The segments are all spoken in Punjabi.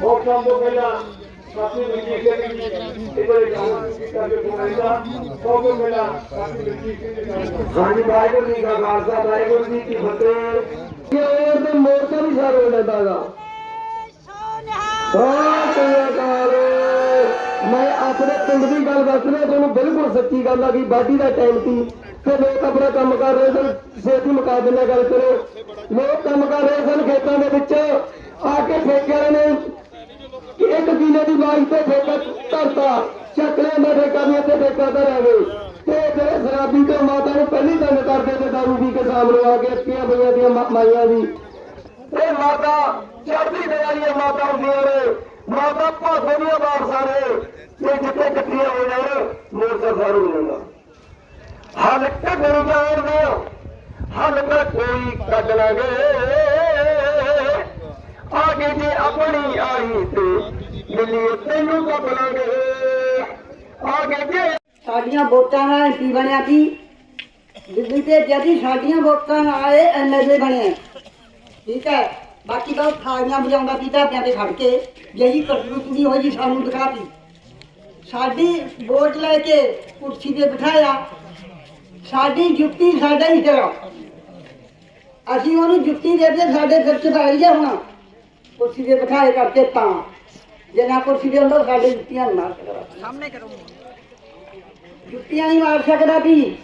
ਮੋਟਰਾਂ ਤੋਂ ਪਹਿਲਾਂ ਸਾਥੀ ਮਨਜੀਤ ਸਿੰਘ ਜੀ ਇਹਦੇ ਕੰਮ ਕੀਤਾ ਜੋ ਬੋਲਦਾ ਸਭ ਤੋਂ ਪਹਿਲਾਂ ਸਾਥੀ ਮਨਜੀਤ ਸਿੰਘ ਜੀ ਕੰਮ ਹਾਂਜੀ ਵਾਹਿਗੁਰੂ ਜੀ ਕਾ ਖਾਲਸਾ ਵਾਹਿਗੁਰੂ ਜੀ ਕੀ ਫਤਿਹ ਕਿ ਉਹ ਤੇ ਮੋਰਚਾ ਵੀ ਸਾਰ ਹੋ ਲੈਂਦਾਗਾ ਹਾਂ ਚੰਗਾਕਾਰ ਮੈਂ ਆਪਣੇ ਪਿੰਡ ਦੀ ਗੱਲ ਦੱਸ ਰਿਹਾ ਤੁਹਾਨੂੰ ਬਿਲਕੁਲ ਸੱਚੀ ਗੱਲ ਆ ਕਿ ਬਾਡੀ ਦਾ ਟਾਈਮ ਸੀ ਤੇ ਲੋਕ ਆਪਣਾ ਕੰਮ ਕਰ ਰਹੇ ਸਨ ਛੇਤੀ ਮੁਕਾ ਦਿੰਦਾ ਗੱਲ ਕਰੋ ਲੋਕ ਕੰਮ ਕਰ ਰਹੇ ਸਨ ਖੇਤਾਂ ਦੇ ਵਿੱਚ ਆ ਕੇ ਠੇਕਿਆਂ ਨੇ ਇੱਕ ਕਿਲੇ ਦੀ ਬਾਗ ਠੇਕਾ ਧਰਤਾ। ਚੱਕਲੇ ਦਾ ਠੇਕਾ ਵੀ ਠੇਕਾ ਧਰਿਆਵੇ ਤੇ ਜਿਹੜੇ ਸ਼ਰਾਬੀ ਤੇ ਮਾਤਾ ਨੂੰ ਪਹਿਲੀ ਤੰਗ ਕਰਦੇ ਤੇ ਦਾਰੂ ਪੀ ਕੇ ਸਾਹਮਣੇ ਆ ਕੇ ਅੱਕੀਆਂ ਪਈਆਂ ਦੀਆਂ ਮਾਈਆਂ ਦੀ। ਇਹ ਮਾਤਾ, ਚੜ੍ਹਦੀ ਦਇਆਲੀਆਂ ਮਾਤਾ ਹੁੰਦੀਆਂ ਨੇ ਮਾਤਾ ਭਾਵੇਂ ਦੀਆਂ ਵਾਰਸਾਂ ਨੇ। ਤੇ ਜਿੱਥੇ ਇਕੱਠੀਆਂ ਹੋ ਜਾਣ ਮੋਰਚਾ ਸਾਰੂ ਜਾਂਦਾ ਹੱਲ ਕੱਢਣ ਜਾਣਦੇ ਆ ਹੱਲ ਤਾਂ ਕੋਈ ਕੱਢ ਲਾਂਗੇ ਆਗੇ ਜੇ ਮਿਲੀ ਤੈਨੂੰ ਕੱਢ ਲਾਂਗੇ ਆਗੇ ਸਾਡੀਆਂ ਵੋਟਾਂ ਨਾਲ ਐਮਪੀ ਬਣਿਆ ਸੀ ਦਿੱਲੀ ਤੇ ਜਦੀ ਸਾਡੀਆਂ ਵੋਟਾਂ ਨਾਲ ਇਹ ਐਮਐਲਏ ਬਣਿਆ ਠੀਕ ਹੈ? ਬਾਕੀ ਤਾਂ ਥਾਲੀਆਂ ਵਜਾਉਂਦਾ ਸੀ, ਢਾਬਿਆਂ ਤੇ ਖੜ ਕੇ। ਜਿਹੀ ਕਰਤੂਤ ਦੀ ਹੋਈ ਜੀ ਸਾਨੂੰ ਦਿਖਾਤੀ। ਸਾਡੀ ਵੋਟ ਲੈ ਕੇ ਕੁਰਸੀ ਤੇ ਬਿਠਾਇਆ। ਸਾਡੀ ਜੁੱਤੀ ਸਾਡਾ ਹੀ ਸਿਰ। ਅਸੀਂ ਉਹਨੂੰ ਜੁੱਤੀ ਦੇ ਕੇ ਸਾਡੇ ਸਿਰ ਚ ਪਾਈ ਜਾ ਹੁਣ। ਕੁਰਸੀ ਤੇ ਬਿਠਾਏ ਕਰਕੇ ਤਾਂ। ਜੇ ਨਾ ਕੁਰਸੀ ਦੇ ਅੰਦਰ ਸਾਡੇ ਜੁੱਤੀਆਂ ਨਾ ਮਾਰ ਸਕਦਾ ਸਾਹਮਣੇ ਕਰੋ ਜੁੱਤੀਆਂ ਨਹੀਂ ਮਾਰ ਸਕਦਾ ਵੀ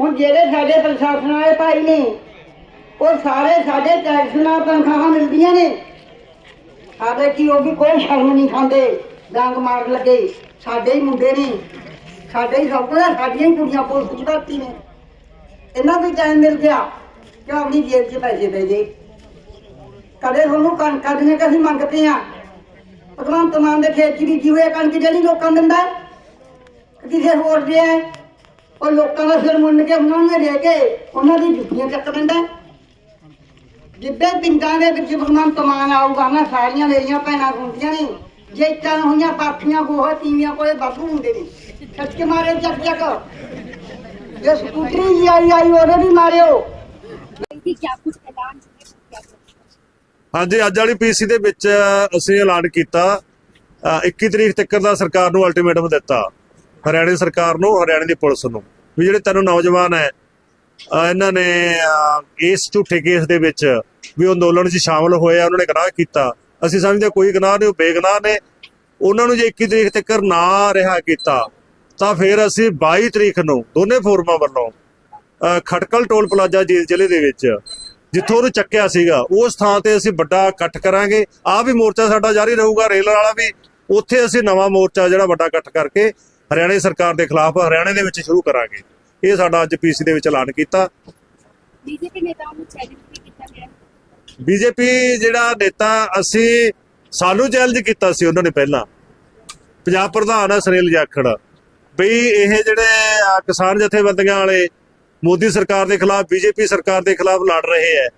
ਹੁਣ ਜਿਹੜੇ ਸਾਡੇ ਪ੍ਰਸ਼ਾਸਨ ਵਾਲੇ ਭਾਈ ਨੇ ਉਹ ਸਾਰੇ ਸਾਡੇ ਟੈਕਸ ਨਾਲ ਤਨਖਾਹਾਂ ਮਿਲਦੀਆਂ ਨੇ। ਸਾਡੇ ਕੀ ਉਹ ਵੀ ਕੋਈ ਸ਼ਰਮ ਨਹੀਂ ਖਾਂਦੇ ਡੰਗ ਮਾਰ ਲੱਗੇ। ਸਾਡੇ ਹੀ ਮੁੰਡੇ ਨੇ। ਸਾਡੇ ਹੀ ਸਭ ਕੁਝ ਸਾਡੀਆਂ ਹੀ ਕੁੜੀਆਂ ਪੁਲਿਸ ਚ ਭਰਤੀ ਨੇ। ਇਹਨਾਂ ਨੂੰ ਟਾਈਮ ਮਿਲ ਗਿਆ। ਕਿ ਆਪਣੀ ਜੇਬ 'ਚ ਪੈਸੇ ਦੇ ਦੇ। ਕਦੇ ਤੁਹਾਨੂੰ ਕਣਕਾਂ ਦੀਆਂ ਕਦੀ ਮੰਗਦੇ ਆ ਭਗਵੰਤ ਮਾਨ ਦੇ ਖੇਤ 'ਚ ਬੀਜੀ ਹੋਈ ਹੈ ਕਣਕ ਜਿਹੜੀ ਲੋਕਾਂ ਨੂੰ ਦਿੰਦਾ ਹੈ। ਕਿਸੇ ਹੋਰ ਦੇ ਹੈ ਉਹ ਲੋਕਾਂ ਦਾ ਸਿਰ ਮੁੰਨ ਕੇ ਉਹਨਾਂ ਨੂੰ ਦੇ ਕੇ ਉਹਨਾਂ ਦੀ ਜੁੱਤੀਆਂ ਚੱਕ ਦਿੰਦਾ ਹੈ। ਜਿੱਦਾਂ ਪਿੰਡਾਂ ਦੇ ਵਿੱਚ ਭਗਵੰਤ ਮਾਨ ਆਊਗਾ ਨਾ ਸਾਰੀਆਂ ਮੇਰੀਆਂ ਭੈਣਾਂ ਹੁੰਦੀਆਂ ਨੇ ਜੇਤਾਂ ਹੋਈਆਂ ਪਾਥੀਆਂ ਗੋਹਾ ਤੀਵੀਆਂ ਕੋਲੇ ਬਾਬੂ ਹੁੰਦੇ ਨੇ ਸੱਚ ਕੇ ਮਾਰੇ ਚੱਕ ਚੱਕ ਜੇ ਸਕੂਟਰੀ ਜੀ ਆਈ ਆਈ ਉਹਦੇ ਵੀ ਮਾਰਿਓ कि क्या कुछ ऐलान हुए क्या कुछ ਹਾਂਜੀ ਅੱਜ ਵਾਲੀ ਪੀਸੀ ਦੇ ਵਿੱਚ ਅਸੀਂ ਐਲਾਨ ਕੀਤਾ ਅ, 21 ਤਰੀਕ ਤੱਕ ਦਾ ਸਰਕਾਰ ਨੂੰ ਅਲਟੀਮੇਟਮ ਦਿੱਤਾ ਹਰਿਆਣਾ ਸਰਕਾਰ ਨੂੰ ਹਰਿਆਣਾ ਦੀ ਪੁਲਿਸ ਨੂੰ ਵੀ ਜਿਹੜੇ ਤੈਨੂੰ ਨੌਜਵਾਨ ਹੈ ਇਹਨਾਂ ਨੇ ਇਸ ਝੂਠੇ ਕੇਸ ਦੇ ਵਿੱਚ ਵੀ ਅੰਦੋਲਨ 'ਚ ਸ਼ਾਮਲ ਹੋਏ ਆ ਉਹਨਾਂ ਨੇ ਗੁਨਾਹ ਕੀਤਾ। ਅਸੀਂ ਸਮਝਦੇ ਕੋਈ ਗਨਾਹ ਨਹੀਂ ਉਹ ਬੇਗੁਨਾਹ ਨੇ। ਉਹਨਾਂ ਨੂੰ ਜੇ 21 ਤਰੀਕ ਤੱਕ ਨਾ ਰਿਹਾ ਕੀਤਾ ਤਾਂ ਫਿਰ ਅਸੀਂ 22 ਤਰੀਕ ਨੂੰ ਦੋਨੇ ਫੋਰਮਾਂ ਵੱਲੋਂ ਅ, ਖਟਕਲ ਟੋਲ ਪਲਾਜ਼ਾ ਜੇਲ੍ਹ ਜ਼ਿਲ੍ਹੇ ਦੇ ਵਿੱਚ ਜਿੱਥੋਂ ਉਹਨੂੰ ਚੱਕਿਆ ਸੀਗਾ ਉਸ ਥਾਂ ਤੇ ਅਸੀਂ ਵੱਡਾ ਇਕੱਠ ਕਰਾਂਗੇ। ਆ ਵੀ ਮੋਰਚਾ ਸਾਡਾ ਜਾਰੀ ਰਹੂਗਾ ਰੇਲ ਵਾਲਾ ਵੀ। ਉੱਥੇ ਅਸੀਂ ਨਵਾਂ ਮੋਰਚਾ ਜਿਹੜਾ ਵੱਡਾ ਇਕੱਠ ਕਰਕੇ ਹਰਿਆਣਾ ਸਰਕਾਰ ਦੇ ਖਿਲਾਫ ਹਰਿਆਣੇ ਦੇ ਵਿੱਚ ਸ਼ੁਰੂ ਕਰਾਂਗੇ। ਇਹ ਸਾਡਾ ਅੱਜ ਪੀਸੀ ਦੇ ਵਿੱਚ ਐਲਾਨ ਕੀਤਾ। ਬੀਜੇਪੀ ਜਿਹੜਾ ਨੇਤਾ ਅਸੀਂ ਸਾਨੂੰ ਚੈਲੰਜ ਕੀਤਾ ਸੀ ਉਹਨਾਂ ਨੇ ਪਹਿਲਾਂ। ਪੰਜਾਬ ਪ੍ਰਧਾਨ ਆ ਸਰੇਲ ਜਾਖੜ। ਬਈ ਇਹ ਜਿਹੜੇ ਕਿਸਾਨ ਜਥੇਬੰਦੀਆਂ ਵਾਲੇ ਮੋਦੀ ਸਰਕਾਰ ਦੇ ਖਿਲਾਫ, ਬੀਜੇਪੀ ਸਰਕਾਰ ਦੇ ਖਿਲਾਫ ਲੜ ਰਹੇ ਹੈ।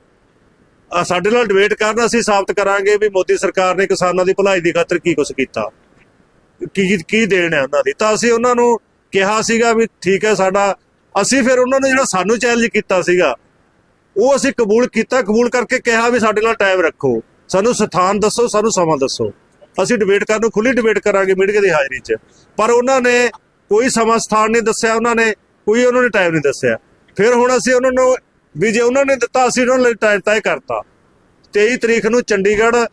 ਆ ਸਾਡੇ ਨਾਲ ਡਿਬੇਟ ਕਰਨ ਅਸੀਂ ਸਾਬਤ ਕਰਾਂਗੇ ਵੀ ਮੋਦੀ ਸਰਕਾਰ ਨੇ ਕਿਸਾਨਾਂ ਦੀ ਭਲਾਈ ਦੀ ਖਾਤਰ ਕੀ ਕੁਝ ਕੀਤਾ। ਕੀ ਕੀ ਦੇਣ ਹੈ ਉਹਨਾਂ ਦੀ? ਤਾਂ ਅਸੀਂ ਉਹਨਾਂ ਨੂੰ ਕਿਹਾ ਸੀਗਾ ਵੀ ਠੀਕ ਹੈ ਸਾਡਾ, ਅਸੀਂ ਫਿਰ ਉਹਨਾਂ ਨੇ ਜਿਹੜਾ ਸਾਨੂੰ ਚੈਲੰਜ ਕੀਤਾ ਸੀਗਾ, ਉਹ ਅਸੀਂ ਕਬੂਲ ਕੀਤਾ। ਕਬੂਲ ਕਰਕੇ ਕਿਹਾ ਵੀ ਸਾਡੇ ਨਾਲ ਟਾਈਮ ਰੱਖੋ। ਸਾਨੂੰ ਸਥਾਨ ਦੱਸੋ, ਸਾਨੂੰ ਸਮਾਂ ਦੱਸੋ। ਅਸੀਂ ਡਿਬੇਟ ਕਰਨ ਨੂੰ ਖੁੱਲੀ ਡਿਬੇਟ ਕਰਾਂਗੇ ਮੀਡੀਆ ਦੀ ਹਾਜ਼ਰੀ 'ਚ। ਪਰ ਉਹਨਾਂ ਨੇ ਕੋਈ ਸਮਾਂ ਸਥਾਨ ਨਹੀਂ ਦੱਸਿਆ, ਉਹਨਾਂ ਨੇ ਕੋਈ ਉਹਨਾਂ ਨੇ ਟਾਈਮ ਨਹੀਂ ਦੱਸਿਆ। ਫਿਰ ਹੁਣ ਅਸੀਂ ਉਹਨਾਂ ਨੂੰ ਵੀ ਜੇ ਉਹਨਾਂ ਨੇ ਦਿੱਤਾ, ਅਸੀਂ ਉਹਨਾਂ ਲਈ ਟਾਈਮ ਤੈਅ ਕਰਤਾ। 23 ਤਰੀਕ ਨੂੰ ਚੰਡੀਗੜ੍ਹ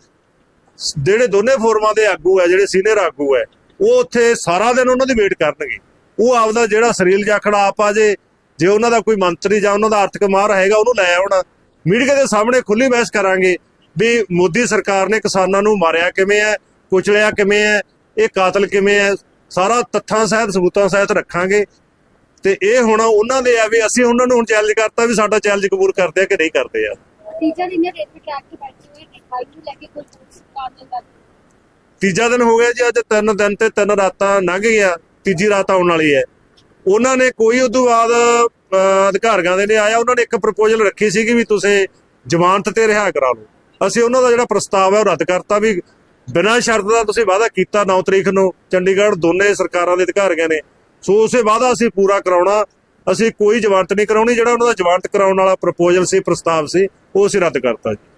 ਜਿਹੜੇ ਦੋਨੇ ਫੋਰਮਾਂ ਦੇ ਆਗੂ ਹੈ, ਜਿਹੜੇ ਸੀਨੀਅਰ ਆਗੂ ਹੈ, ਉਹ ਉੱਥੇ ਸਾਰਾ ਦਿਨ ਉਹਨਾਂ ਦੀ ਵੇਟ ਕਰਨਗੇ। ਉਹ ਆਪਦਾ ਜਿਹੜਾ ਸਰੀਲ ਜਾਖੜਾ ਆਪ ਆ ਜੇ ਜੇ ਉਹਨਾਂ ਦਾ ਕੋਈ ਮੰਤਰੀ ਜਾਂ ਉਹਨਾਂ ਦਾ ਆਰਥਿਕ ਮਾਹਰ ਹੈਗਾ, ਉਹਨੂੰ ਲੈ ਆਉਣ। ਮੀਡੀਆ ਦੇ ਸਾਹਮਣੇ ਖੁੱਲੀ ਬਹਿਸ ਕਰਾਂਗੇ ਵੀ ਮੋਦੀ ਸਰਕਾਰ ਨੇ ਕਿਸਾਨਾਂ ਨੂੰ ਮਾਰਿਆ ਕਿਵੇਂ ਹੈ, ਕੁਚਲਿਆ ਕਿਵੇਂ ਹੈ, ਇਹ ਕਾਤਲ ਕਿਵੇਂ ਹੈ, ਸਾਰਾ ਤੱਥਾਂ ਸਹਿਤ ਸਬੂਤਾਂ ਸਹਿਤ ਰੱਖਾਂਗੇ। ਤੇ ਇਹ ਹੁਣ ਉਹਨਾਂ ਦੇ ਆ ਵੀ ਅਸੀਂ ਉਹਨਾਂ ਨੂੰ ਹੁਣ ਚੈਲੰਜ ਕਰਤਾ ਵੀ ਸਾਡਾ ਚੈਲੰਜ ਕਬੂਲ ਕਰਦੇ ਆ ਕਿ ਨਹੀਂ ਕਰਦੇ ਆ। ਤੀਜਾ ਦਿਨ ਕੋਈ ਸਰਕਾਰ ਹੋ ਗਿਆ ਜੀ ਅੱਜ ਤਿੰਨ ਦਿਨ ਤੇ ਤਿੰਨ ਰਾਤਾਂ ਲੰਘ ਗਿਆ ਤੀਜੀ ਰਾਤ ਆਉਣ ਵਾਲੀ ਹੈ। ਉਹਨਾਂ ਨੇ ਕੋਈ ਉਦੋਂ ਬਾਅਦ ਅਧਿਕਾਰੀਆਂ ਦੇ ਨੇ ਆਇਆ ਉਹਨਾਂ ਨੇ ਇੱਕ ਪ੍ਰਪੋਜ਼ਲ ਰੱਖੀ ਸੀ ਕਿ ਵੀ ਤੁਸੀਂ ਜ਼ਮਾਨਤ ਤੇ ਰਿਹਾ ਕਰਾ ਲਓ। ਅਸੀਂ ਉਹਨਾਂ ਦਾ ਜਿਹੜਾ ਪ੍ਰਸਤਾਵ ਹੈ ਉਹ ਰੱਦ ਕਰਤਾ ਵੀ ਬਿਨਾਂ ਸ਼ਰਤ ਦਾ ਤੁਸੀਂ ਵਾਅਦਾ ਕੀਤਾ 9 ਤਰੀਕ ਨੂੰ। ਚੰਡੀਗੜ੍ਹ ਦੋਨੇ ਸਰਕਾਰਾਂ ਦੇ ਅਧਿਕਾਰੀਆਂ ਨੇ। ਸੋ ਉਸੇ ਵਾਅਦਾ ਅਸੀਂ ਪੂਰਾ ਕਰਾਉਣਾ। ਅਸੀਂ ਕੋਈ ਜਵਾਨਤ ਨਹੀਂ ਕਰਾਉਣੀ, ਜਿਹੜਾ ਉਹਨਾਂ ਦਾ ਜਵਾਨਤ ਕਰਾਉਣ ਵਾਲਾ ਪ੍ਰਪੋਜ਼ਲ ਸੀ, ਪ੍ਰਸਤਾਵ ਸੀ, ਉਹ ਅਸੀਂ ਰੱਦ ਕਰਤਾ ਜੀ।